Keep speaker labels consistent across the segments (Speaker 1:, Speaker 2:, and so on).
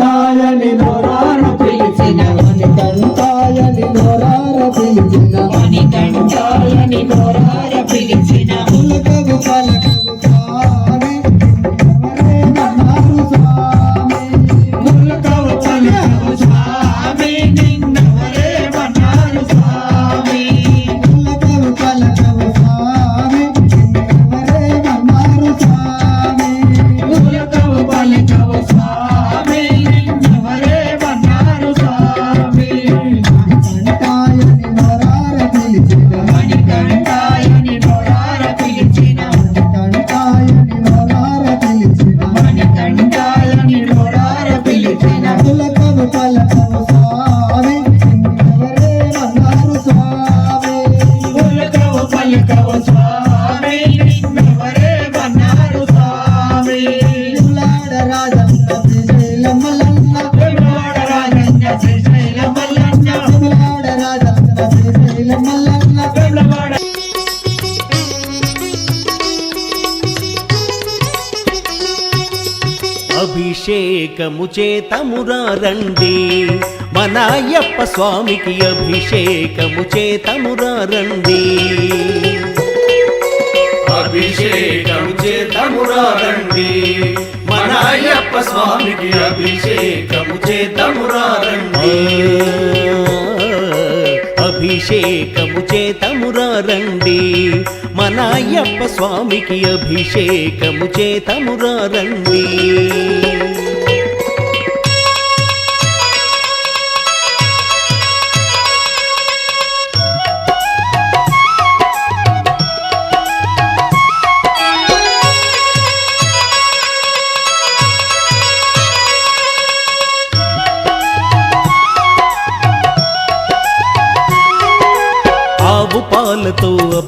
Speaker 1: మణికంఠాయని నోరార పిలిచిన. మణికంఠాయని నోరార పిలిచిన.
Speaker 2: మణికంఠాయని నోరార పిలిచిన.
Speaker 1: పులకవు పలకగు స్వామి? ఎవరేమన్నారు స్వామి.
Speaker 2: స్వామి? నిన్నవరేమన్నారు స్వామి.
Speaker 1: స్వామి? ఎవరేమన్నారు స్వామి
Speaker 3: అభిషేకము చేతమురా రండి మన అయ్యప్ప స్వామికి అభిషేకము చేతమురా రండి అభిషేకము చేతమురా రండి మన అయ్యప్ప స్వామికి అభిషేకము చేతమురా రండి అభిషేకము చేతమురా రండి మన అయ్యప్ప స్వామికి అభిషేకము చేతమురా రండి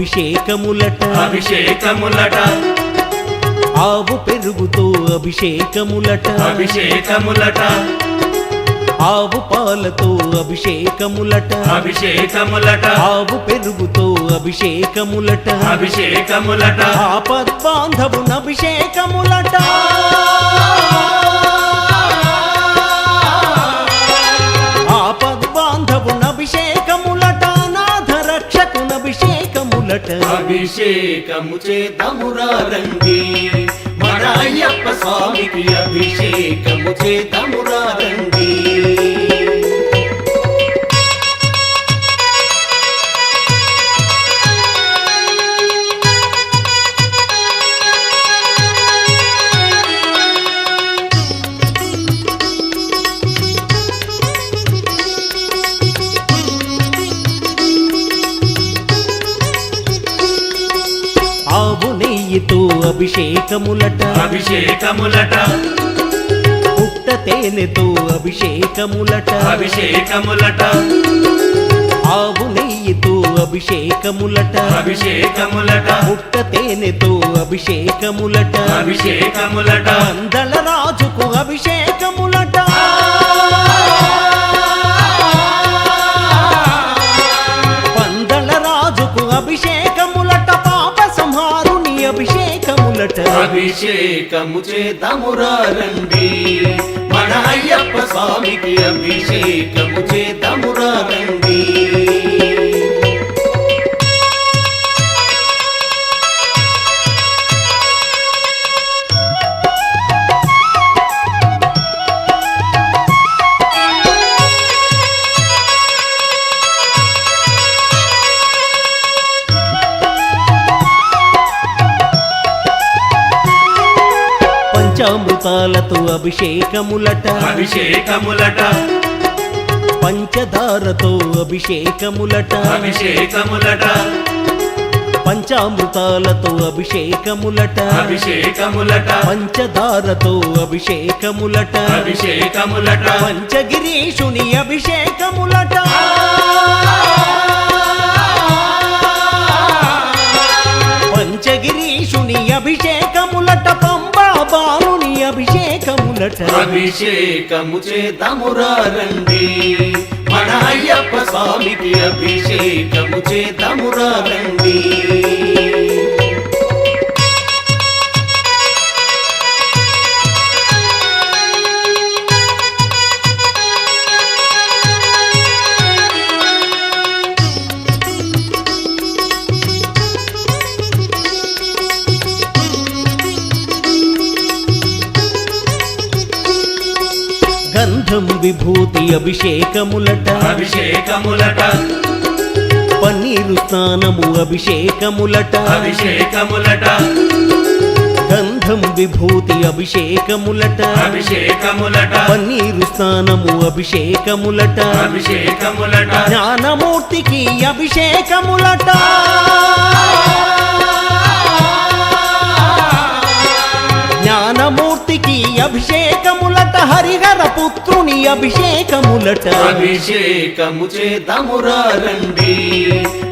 Speaker 3: అభిషేకములట.
Speaker 4: అభిషేకములట.
Speaker 3: ఆవు పెరుగుతో అభిషేకములట.
Speaker 4: అభిషేకములట.
Speaker 3: ఆవు పాలతో అభిషేకములట.
Speaker 4: అభిషేకములట.
Speaker 3: ఆవు పెరుగుతో అభిషేకములట.
Speaker 4: అభిషేకములట.
Speaker 3: ఆపద్బాంధవున అభిషేకములట అభిషేకములట
Speaker 4: అభిషేకము చేతమురా రండి మన స్వామికి అభిషేకము చేతమురా రండి
Speaker 3: అభిషేకములట.
Speaker 4: అభిషేకములట.
Speaker 3: పుట్ట తేనెతో అభిషేకములట.
Speaker 4: అభిషేకములట.
Speaker 3: ఆవు నెయ్యితో అభిషేకములట.
Speaker 4: అభిషేకములట.
Speaker 3: పుట్ట తేనెతో అభిషేకములట.
Speaker 4: అభిషేకములట.
Speaker 3: అందల రాజుకు అభిషేకములట. పందల రాజుకు అభిషేకములట
Speaker 4: అభిషేకము చేతమురా రండి. మన అయ్యప్ప స్వామికి అభిషేకం
Speaker 3: పంచామృతాలతో అభిషేకములట.
Speaker 4: అభిషేకములట.
Speaker 3: పంచదారతో అభిషేకములట.
Speaker 4: అభిషేకములట.
Speaker 3: పంచామృతాలతో అభిషేకములట.
Speaker 4: అభిషేకములట.
Speaker 3: పంచదారతో అభిషేకములట.
Speaker 4: అభిషేకములట.
Speaker 3: పంచగిరీషుని అభిషేకములట. పంచగిరీషుని అభిషేకములట. పంబా బాలుని అభిషేకములట
Speaker 4: అభిషేకము చేతమురా రండి. మన అయ్యప్ప స్వామికి అభిషేకము చేతమురా రండి.
Speaker 3: విభూతి అభిషేకములట.
Speaker 4: అభిషేకములట.
Speaker 3: పన్నీరు స్నానము అభిషేకములట.
Speaker 4: అభిషేకములట.
Speaker 3: గంధం విభూతి అభిషేకములట.
Speaker 4: అభిషేకములట.
Speaker 3: పన్నీరు స్నానము అభిషేకములట.
Speaker 4: అభిషేకములట.
Speaker 3: జ్ఞానమూర్తికి అభిషేకములట. అభిషేకములట హరిహర పుత్రుని అభిషేకములట.
Speaker 4: అభిషేకము చేతమురారండి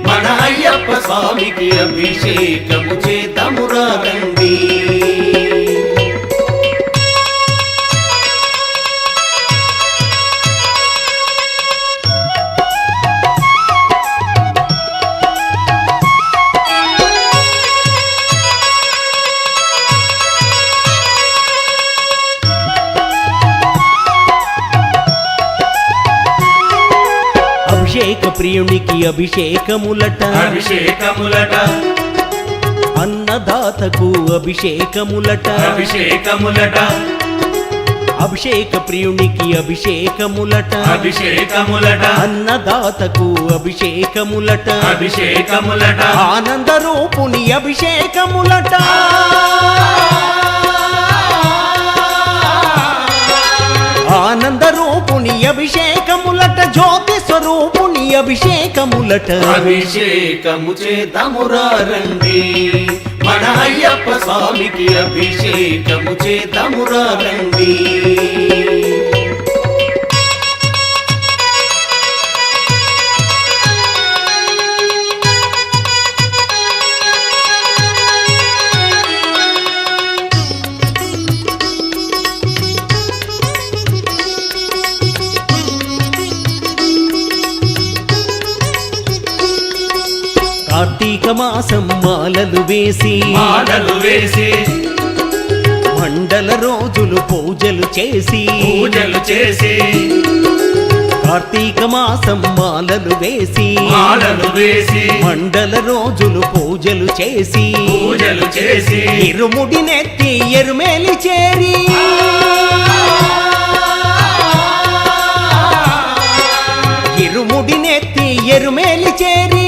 Speaker 4: మన అయ్యప్ప స్వామికి అభిషేకము చేతమురా
Speaker 3: అభిషేకములట.
Speaker 4: అభిషేకములట.
Speaker 3: అన్నదాతకు అభిషేకములట.
Speaker 4: అభిషేకములట.
Speaker 3: అభిషేక ప్రియునికి అభిషేకములట.
Speaker 4: అభిషేకములట.
Speaker 3: అన్నదాతకు అభిషేకములట.
Speaker 4: అభిషేకములట.
Speaker 3: ఆనంద రూపుని అభిషేకములట. ఆనంద రూపుని అభిషేకములట జ్యోతి స్వరూపుని అభిషేకములట.
Speaker 4: అభిషేకము చేతమురారండి మన అయ్యప్ప స్వామికి అభిషేకము
Speaker 3: చేతమురారండి మాలలు వేసి
Speaker 4: మాలలు వేసి
Speaker 3: మండల రోజులు పూజలు చేసి
Speaker 4: పూజలు చేసి
Speaker 3: కార్తీక మాసం మాలలు వేసి
Speaker 4: మాలలు వేసి
Speaker 3: మండల రోజులు పూజలు చేసి
Speaker 4: పూజలు చేసి
Speaker 3: ఇరుముడి నెత్తి ఎరుమేలి చేరి ఇరుముడి నెత్తి ఎరుమేలి చేరి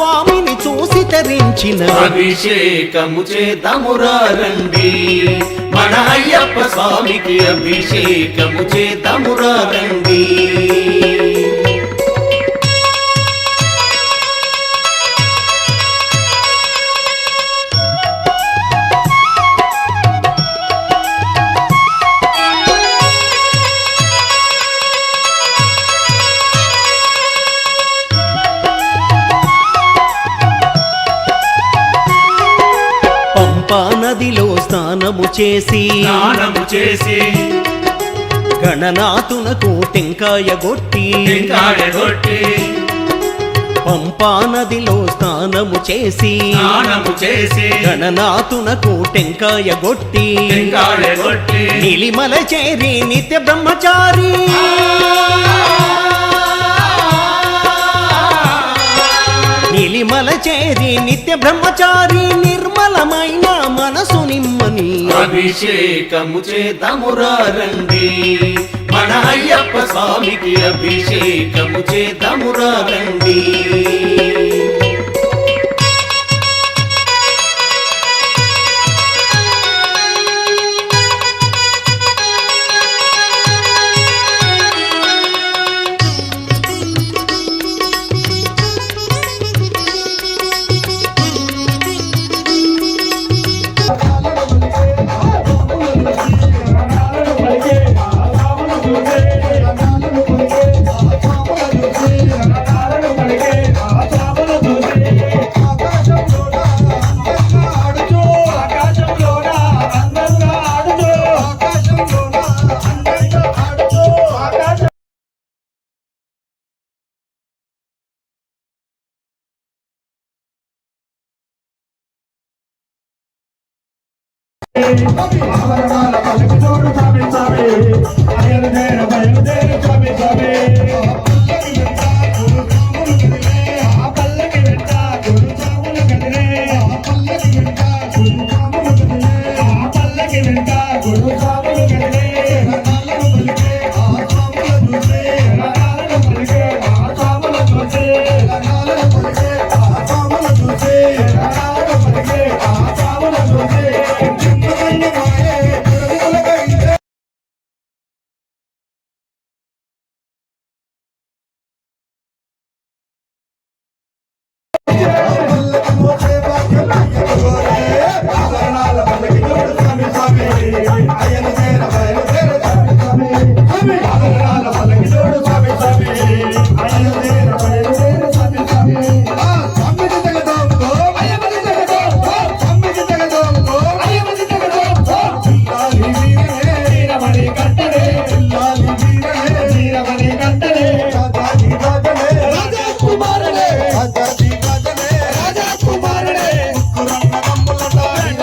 Speaker 3: స్వామిని చూసి తరించిన
Speaker 4: అభిషేకము చేతమురారండి మన అయ్యప్ప స్వామికి అభిషేకము
Speaker 3: చేతమురారండి నదిలో స్నానము చేసి
Speaker 4: స్నానము చేసి
Speaker 3: గణనాథునకు టెంకాయ గొట్టి పంపా నదిలో స్నానము చేసి
Speaker 4: స్నానము చేసి
Speaker 3: గణనాథునకు టెంకాయ గొట్టి నీలిమల చేరి నిత్య బ్రహ్మచారి నీలిమల చేరి నిత్య బ్రహ్మచారి నిర్మలమైన మనసు నిమ్మని.
Speaker 4: అభిషేకము చేతమురారండి మన అయ్యప్ప స్వామికి అభిషేకము చేతమురారండి రండి
Speaker 2: ఆభరణాల పలుకు చూడు స్వామి స్వామి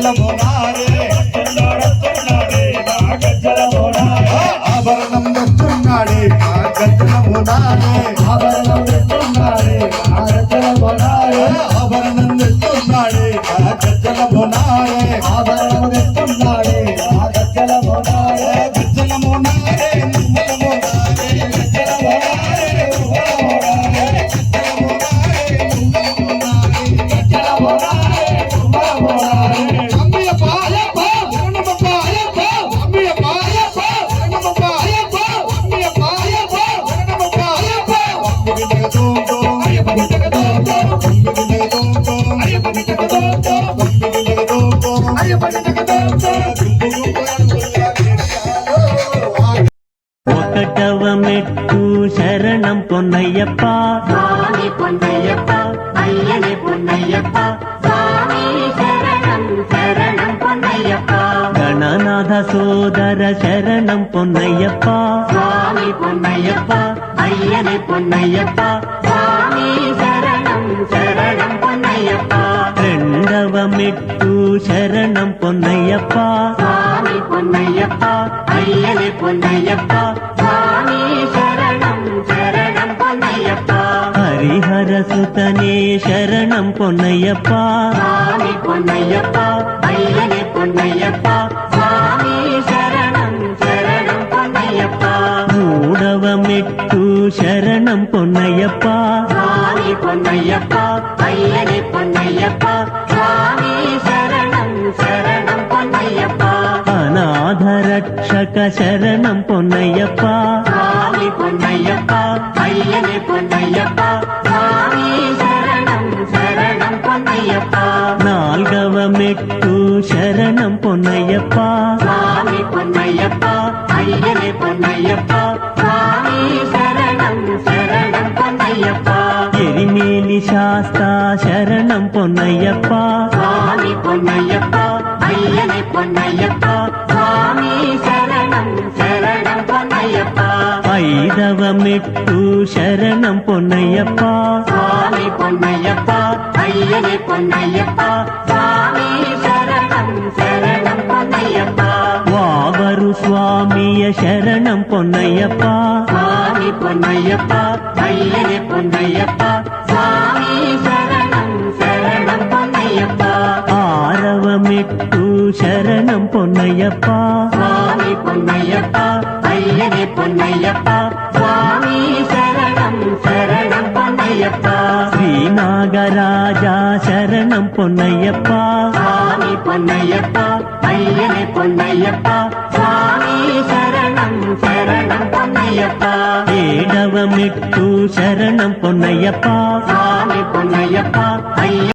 Speaker 5: love, பொன்னையப்பா. சுவாமி பொன்னையப்பா
Speaker 6: ஐயனே பொன்னையப்பா. சுவாமி சரணம் சரணம் பொன்னையப்பா. கணநாத சோதர சரணம் பொன்னையப்பா. சுவாமி பொன்னையப்பா ஐயனே பொன்னையப்பா. சுவாமி சரணம் சரணம் பொன்னையப்பா. ரெண்டவ மெட்டு சரணம் பொன்னையப்பா. சுவாமி பொன்னையப்பா ஐயனே பொன்னையப்பா. சுவாமி பையன் பொன்னையப்பா. பொன்னையப்பா பையனே பொன்னையப்பா. மூடவமிட்டு சரணம் பொன்னையப்பா. பொன்னையப்பா பையனே பொன்னையப்பா. அநாதரட்சக சரணம் பொன்னையப்பா.
Speaker 7: பொன்னையப்பா பையனே பொன்னையப்பா. పొన్నయ్యప్ప నాల్గవ మెట్టు శరణం పొన్నయ్యప్ప
Speaker 4: స్వామి పొన్నయ్యప్ప అయ్యనే పొన్నయ్యప్ప స్వామి శరణం శరణం పొన్నయ్యప్ప
Speaker 7: ఎరిమేలి శాస్త శరణం పొన్నయ్యప్ప
Speaker 4: స్వామి పొన్నయ్యప్ప అయ్యనే పొన్నయ్యప్ప வைதவமிட்டு சரணம் பொன்னையப்பா. சுவாமி பொன்னையப்பா ஐயனே பொன்னையப்பா சுவாமி
Speaker 7: சரணம் சரணம் பொன்னையப்பா. வாவரு
Speaker 4: சுவாமிய சரணம் பொன்னையப்பா. சுவாமி பொன்னையப்பா ஐயனே பொன்னையப்பா சுவாமி
Speaker 7: சரணம் பொன்னையப்பா. ஆரவமிட்டு சரணம்
Speaker 4: பொன்னையப்பா. பொன்னையப்பா ஐயனே பொன்னையப்பா சுவாமி சரணம் சரணம் பொன்னையப்பா.
Speaker 7: ஸ்ரீ நாகராஜா சரணம்
Speaker 4: பொன்னையப்பா. சுவாமி பொன்னையப்பா ஐயனே பொன்னையப்பா சுவாமி சரணம் சரணம்
Speaker 7: பொன்னையப்பா. ஏடவமிட்டு சரணம் பொன்னையப்பா.
Speaker 4: சுவாமி பொன்னையப்பா ஐய